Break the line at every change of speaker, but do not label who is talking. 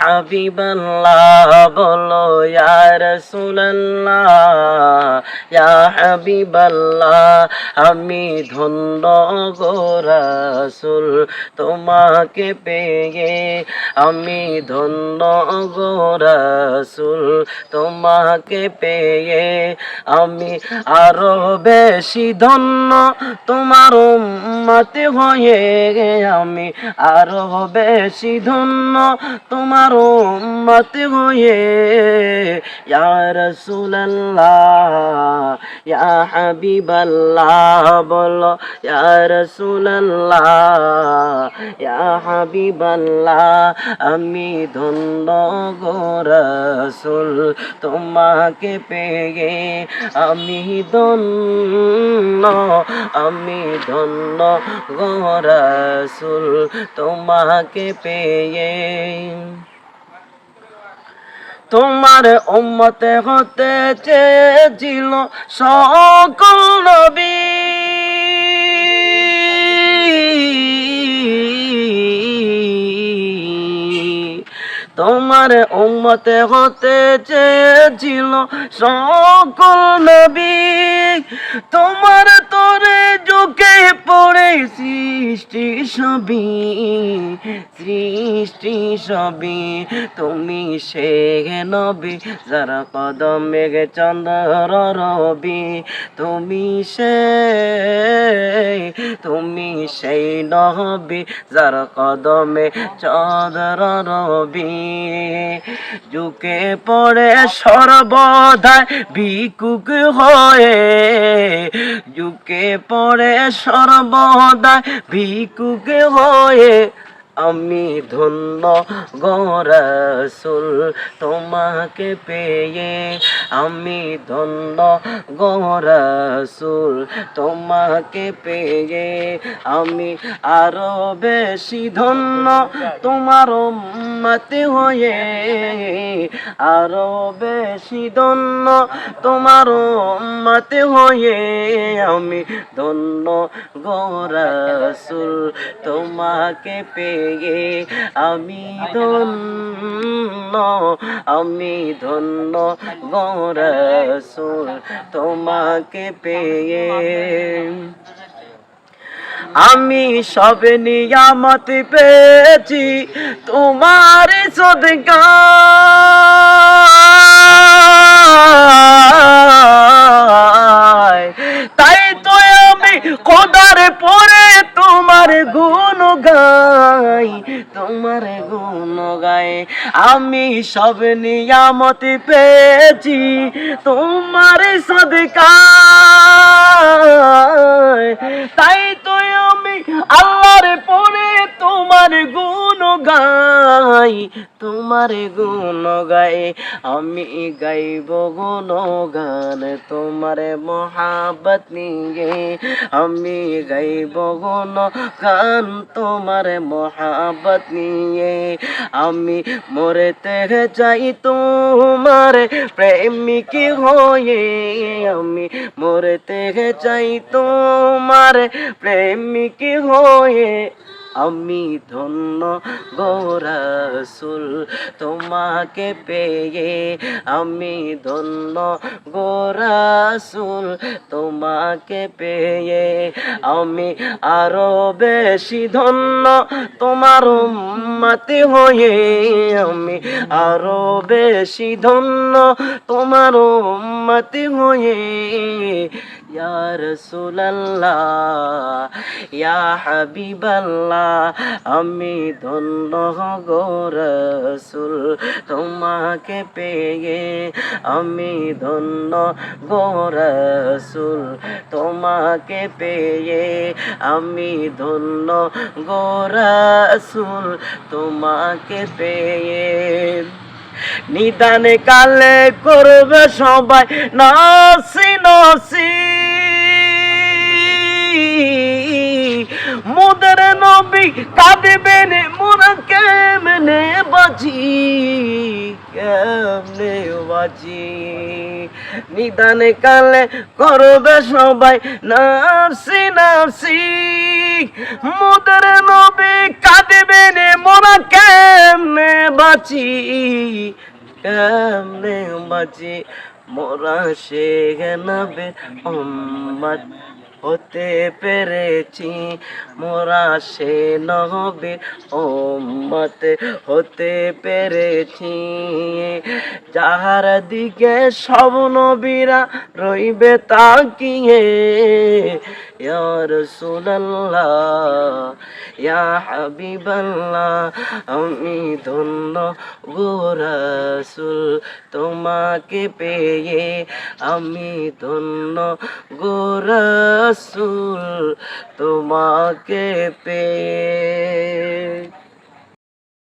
হাবিবাল্লাহ বলো ইয়া রাসূলুল্লাহ। ইয়া হাবিবাল্লাহ, আমি ধন্য গো রাসূল তোমাকে পেয়ে। আমি ধন্য গো রাসূল তোমাকে পেয়ে। আমি আরও বেশি ধন্য তোমার উম্মতে হয়ে। আমি আরও বেশি ধন্য তোমার উম্মতে হয়ে। ইয়া রাসূলুল্লাহ। ইয়া হাবিবাল্লাহ বলো ইয়া রাসূলুল্লাহ ইয়া হাবিবাল্লাহ আমি ধন্য গো রাসূল তোমাকে পেয়ে আমি ধন্য আমি ধন্য গো রাসূল তোমাকে পেয়ে। তোমার উম্মতে হতে চেয়েছিল সকল নবী। তোমার উম্মতে হতে চেয়েছিল সকল নবী। তোমার তোরে যুগে পড়ে সৃষ্টি সবই সৃষ্টি সবই তুমি সে নবী, যারা কদমে গে চন্দ্র রবি। তুমি সে, তুমি সেই নহবি যার কদমে চন্দ্র রবি। যুকে পড়ে সর্বদায় ভিকুক হয়ে যুকে পড়ে সর্বদায় ভিকুক হয়ে আমি ধন্য গরসুল তোমাকে পেয়ে আমি ধন্য গরসুল তোমাকে পেয়ে আমি আরও বেশি ধন্য তোমার মতে হয়ে। আরও বেশি ধন্য তোমার মতে হয়ে আমি ধন্য গরসুল তোমাকে পেয়ে আমি ধন্য আমি ধন্য গরসুল তোমাকে পেয়ে। আমি সব নিয়ামত পেয়েছি তোমার সদগায় আমি সব নিয়ামত পেয়েছি তোমার সদকা তাই তো আমি আল্লাহর পরে তোমার গুণ গাই তোমার গুণ গাই আমি গাইব গুণ গান তোমার মহাবত নিয়ে। আমি গাইব গুণ গান তোমার মহাবত নিয়ে। আমি মরতে চাই তোমার প্রেমিক হয়ে। আমি মরতে চাই তোমার প্রেমিক হয়ে। আমি ধন্য গোরাসুল তোমাকে পেয়ে আমি ধন্য গোরাসুল তোমাকে পেয়ে আমি আরও বেশি ধন্য তোমার মাতে হয়ে আমি আরও বেশি ধন্য তোমার মাতে হয়ে ইয়া রাসূলুল্লাহ ইয়া হাবিবাল্লাহ আমি ধন্য গো রাসূল তোমাকে পেয়ে আমি ধন্য গো রাসূল তোমাকে পেয়ে আমি ধন্য গো রাসূল তোমাকে পেয়ে নিদানে কালে করবে সবাই নাসি নাসি। মোদের নবী কাঁদবেন, মোরা কেমনে বাজি কেমনে বাজি। নিদানে কালে করবে সবাই নাফসি নাফসি মোদের নবী কাঁদবেন মোরা কেমনে বাঁচি? কেমনে বাঁচি? মোরা সে নবে উম্মত হতে পেরেছি। মোরা সে নবীর উম্মত হতে পেরেছি। যাহার দিকে সব নবীরা রইবে তাকিয়ে ইয়া রাসূলুল্লাহ ইয়া হাবিবাল্লাহ আমি ধন্য গো রাসূল তোমাকে পেয়ে আমি ধন্য গো রাসূল তোমাকে পেয়ে